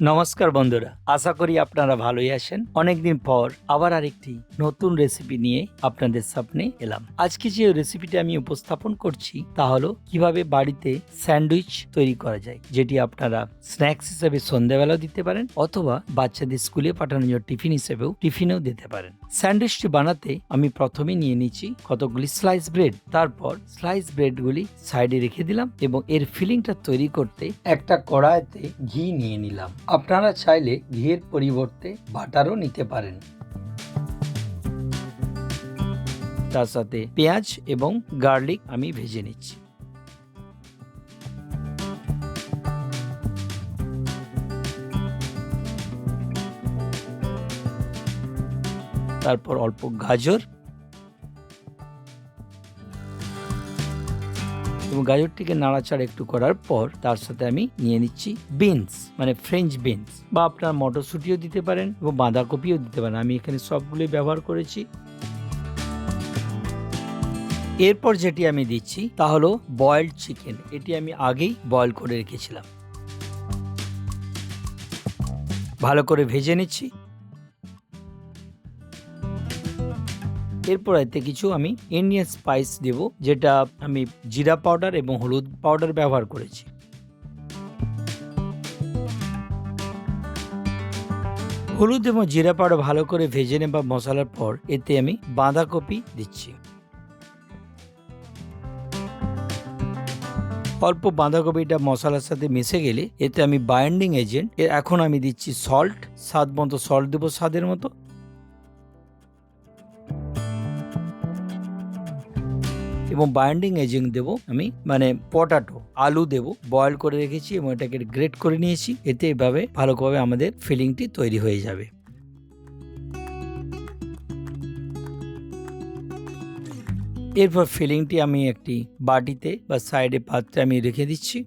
নমস্কার বন্ধুরা, আশা করি আপনারা ভালোই আছেন। অনেকদিন পর আবার আরেকটি নতুন রেসিপি নিয়ে আপনাদের সামনে এলাম। আজকে যে রেসিপিটা আমি উপস্থাপন করছি, তা হলো কীভাবে বাড়িতে স্যান্ডউইচ তৈরি করা যায়, যেটি আপনারা স্ন্যাক্স হিসেবে সন্ধ্যাবেলাও দিতে পারেন, অথবা বাচ্চাদের স্কুলে পাঠানোর জন্য টিফিন হিসেবেও টিফিনেও দিতে পারেন। স্যান্ডউইচটি বানাতে আমি প্রথমে নিয়ে নিচ্ছি কতগুলি স্লাইস ব্রেড তারপর স্লাইস ব্রেডগুলি সাইডে রেখে দিলাম এবং এর ফিলিংটা তৈরি করতে একটা কড়াইতে ঘি নিয়ে নিলাম। আপনারা চাইলে ঘিয়ের পরিবর্তে বাটারও নিতে পারেন। তার সাথে পেঁয়াজ এবং গার্লিক আমি ভেজে নিচ্ছি। তারপর অল্প গাজর এবং গাজরটিকে নাড়াচাড়া একটু করার পর তার সাথে আমি নিয়ে নিচ্ছি বিনস মানে ফ্রেঞ্চ বিনস বা আপনার মটরশুঁটিও দিতে পারেন এবং বাঁধাকপিও দিতে পারেন। আমি এখানে সবগুলোই ব্যবহার করেছি। এরপর যেটি আমি দিচ্ছি তা হলো বয়েলড চিকেন এটি আমি আগেই বয়েল করে রেখেছিলাম। ভালো করে ভেজে নিচ্ছি। এরপর এতে কিছু আমি ইন্ডিয়ান স্পাইস দেব, যেটা আমি জিরা পাউডার এবং হলুদ পাউডার ব্যবহার করেছি। হলুদ এবং জিরা পাউডার ভালো করে ভেজে নেবা মশলার পর এতে আমি বাঁধাকপি দিচ্ছি। অল্প বাঁধাকপিটা মশলার সাথে মিশে গেলে এতে আমি বাইন্ডিং এজেন্ট এখন আমি দিচ্ছি সল্ট স্বাদ মতো সল্ট দেবো স্বাদের মতো। এবং বাইন্ডিং এজেন্ট দেব আমি মানে পটাটো আলু দেব। বয়েল করে রেখেছি এবং এটাকে গ্রেট করে নিয়েছি। এতে এভাবে ভালোভাবে আমাদের ফিলিংটি তৈরি হয়ে যাবে। এরপর ফিলিংটি আমি একটি বাটিতে বা সাইডে পাত্রে আমি রেখে দিচ্ছি।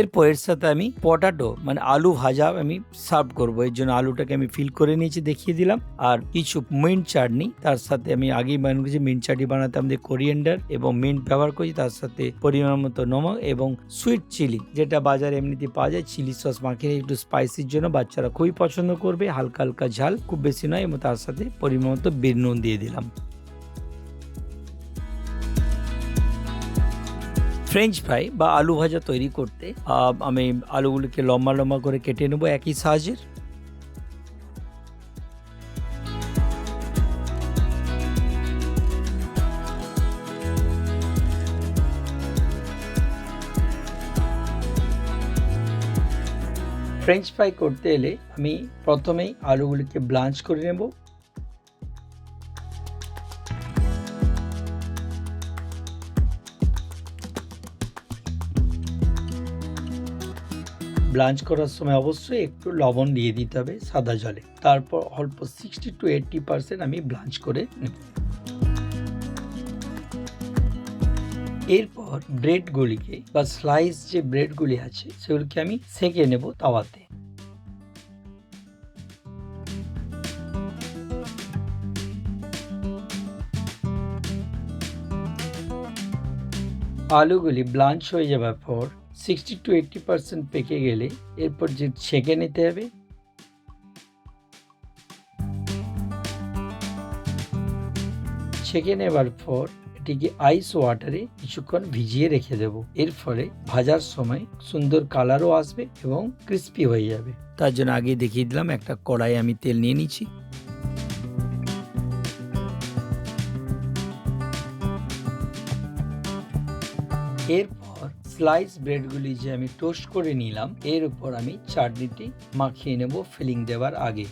এরপর এর সাথে আমি পটাটো মানে আলু ভাজা আমি সার্ভ করব। এর জন্য আলুটাকে আমি ফিল করে নিয়েছি, দেখিয়ে দিলাম। আর কিছু মিন্ট চাটনি তার সাথে আমি আগেই বানানো করেছি মিন্ট চাটনি বানাতে আমাদের কোরিয়েন্ডার এবং মিন্ট ব্যবহার করছি, তার সাথে পরিমাণ মতো নমক এবং সুইট চিলি যেটা বাজারে এমনিতে পাওয়া যায়। চিলি সস মাখিয়ে একটু স্পাইসির জন্য বাচ্চারা খুবই পছন্দ করবে, হালকা হালকা ঝাল, খুব বেশি নয় এবং তার সাথে পরিমাণ মতো বের নুন দিয়ে দিলাম। ফ্রেঞ্চ ফ্রাই বা আলু ভাজা তৈরি করতে আমি আলুগুলিকে লম্বা লম্বা করে কেটে নেব একই সাইজের। ফ্রেঞ্চ ফ্রাই করতে এলে আমি প্রথমেই আলুগুলিকে ব্লাঞ্চ করে নেব। ব্লাঞ্চ করার সময় অবশ্যই একটু লবণ দিয়ে দিতে হবে সাদা জলে। তারপর অল্প সিক্সটি টু এইটটি পার্সেন্ট আমি ব্লাঞ্চ করে নেব। এরপর ব্রেডগুলিকে বা স্লাইস যে ব্রেডগুলি আছে, সেগুলিকে আমি সেঁকে নেব তাওয়াতে। আলুগুলি ব্লাঞ্চ হয়ে যাওয়ার পর সিক্সটি টু এইটটি পার্সেন্ট পেকে গেলে এরপর যে ছেঁকে নিতে হবে। ছেঁকে নেবার পর এটিকে আইস ওয়াটারে কিছুক্ষণ ভিজিয়ে রেখে দেব। এর ফলে ভাজার সময় সুন্দর কালারও আসবে এবং ক্রিস্পি হয়ে যাবে। তার জন্য আগে দেখিয়ে দিলাম, একটা কড়াই আমি তেল নিয়ে নিচ্ছি। এরপর স্লাইস ব্রেডগুলি যে আমি টোস্ট করে নিলাম, এর উপর আমি চাটনিটি মাখিয়ে নেব ফিলিং দেওয়ার আগে।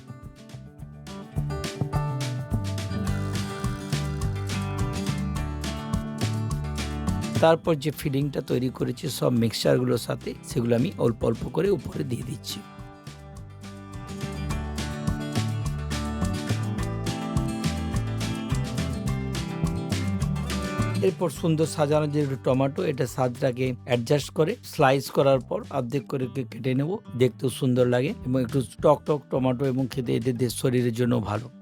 তারপর যে ফিলিংটা তৈরি করেছি, সব মিক্সচারগুলোর সাথে সেগুলো আমি অল্প অল্প করে উপরে দিয়ে দিচ্ছি। এরপর সুন্দর সাজানো যে টমেটো, এটা স্বাদটাকে অ্যাডজাস্ট করে স্লাইস করার পর অর্ধেক করে কেটে নেব। দেখতেও সুন্দর লাগে এবং একটু টক টক টমেটো এবং খেতে এদের শরীরের জন্য ভালো।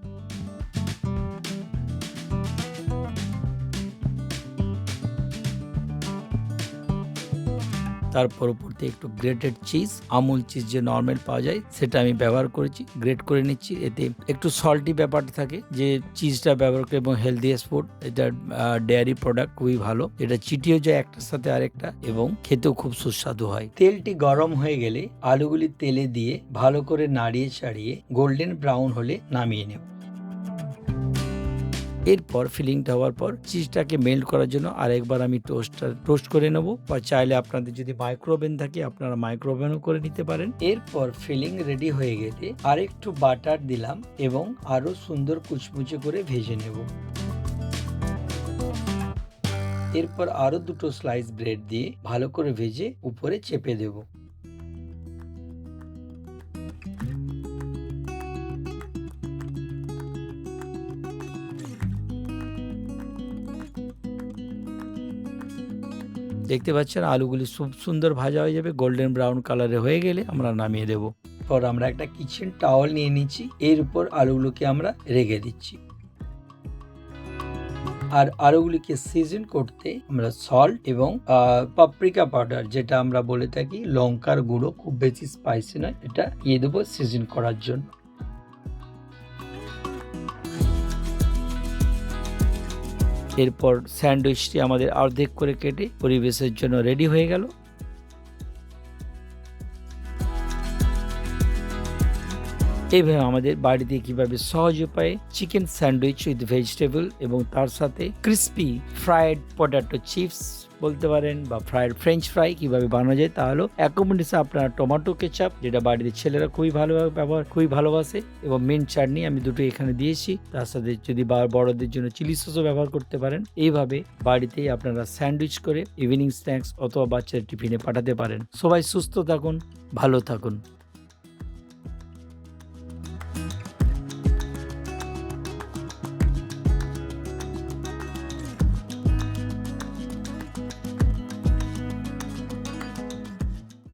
তারপর উপর থেকে একটু গ্রেটেড চিজ আমুল চিজ যে নর্মাল পাওয়া যায়, সেটা আমি ব্যবহার করেছি গ্রেট করে নিচ্ছি। এতে একটু সল্টি ব্যাপারটা থাকে যে চিজটা ব্যবহার করে এবং হেলদিয়েস্ট ফুড এটা ডেয়ারি প্রোডাক্ট খুবই ভালো। এটা চিটিও যায় একটার সাথে আরেকটা এবং খেতেও খুব সুস্বাদু হয়। তেলটি গরম হয়ে গেলে আলুগুলি তেলে দিয়ে ভালো করে নাড়িয়ে চাড়িয়ে গোল্ডেন ব্রাউন হলে নামিয়ে নেব। এরপর ফিলিংটা হওয়ার পর চিজটাকে মেল্ট করার জন্য আরেকবার আমি টোস্টটা টোস্ট করে নেব। বা চাইলে আপনাদের যদি মাইক্রোওভেন থাকে, আপনারা মাইক্রোওভেনও করে নিতে পারেন। এরপর ফিলিং রেডি হয়ে গেলে আরেকটু বাটার দিলাম এবং আরও সুন্দর কুচমুচে করে ভেজে নেব। এরপর আরও দুটো স্লাইস ব্রেড দিয়ে ভালো করে ভেজে উপরে চেপে দেব। দেখতে পাচ্ছেন, আলুগুলি খুব সুন্দর ভাজা হয়ে যাবে গোল্ডেন ব্রাউন কালারে হয়ে গেলে আমরা নামিয়ে দেব। পর আমরা একটা কিচেন টাওয়াল নিয়ে নিচ্ছি, এর উপর আলুগুলোকে আমরা রেখে দিচ্ছি। আর আলুগুলিকে সিজন করতে আমরা সল্ট এবং পাপরিকা পাউডার যেটা আমরা বলে থাকি, লঙ্কার গুঁড়ো, খুব বেশি স্পাইসি নয়, এটা দিয়ে দেবো সিজন করার জন্য। এরপর স্যান্ডউইচটি আমাদের অর্ধেক করে কেটে পরিবেশের জন্য রেডি হয়ে গেল। এইভাবে আমাদের বাড়িতে কীভাবে সহজ উপায়ে চিকেন স্যান্ডউইচ উইথ ভেজিটেবল এবং তার সাথে ক্রিস্পি ফ্রায়েড পটাটো চিপস বলতে পারেন বা ফ্রায়েড ফ্রেঞ্চ ফ্রাই কীভাবে বানানো যায় তা হলো অ্যাকোমোডেশন আপনারা টমেটো কেচাপ, যেটা বাড়িতে ছেলেরা খুবই ভালোভাবে ব্যবহার, খুবই ভালোবাসে এবং মেন চাটনি আমি দুটো এখানে দিয়েছি। তার সাথে যদি বড়দের জন্য চিলি সসও ব্যবহার করতে পারেন। এইভাবে বাড়িতেই আপনারা স্যান্ডউইচ করে ইভিনিং স্ন্যাক্স অথবা বাচ্চাদের টিফিনে পাঠাতে পারেন। সবাই সুস্থ থাকুন, ভালো থাকুন।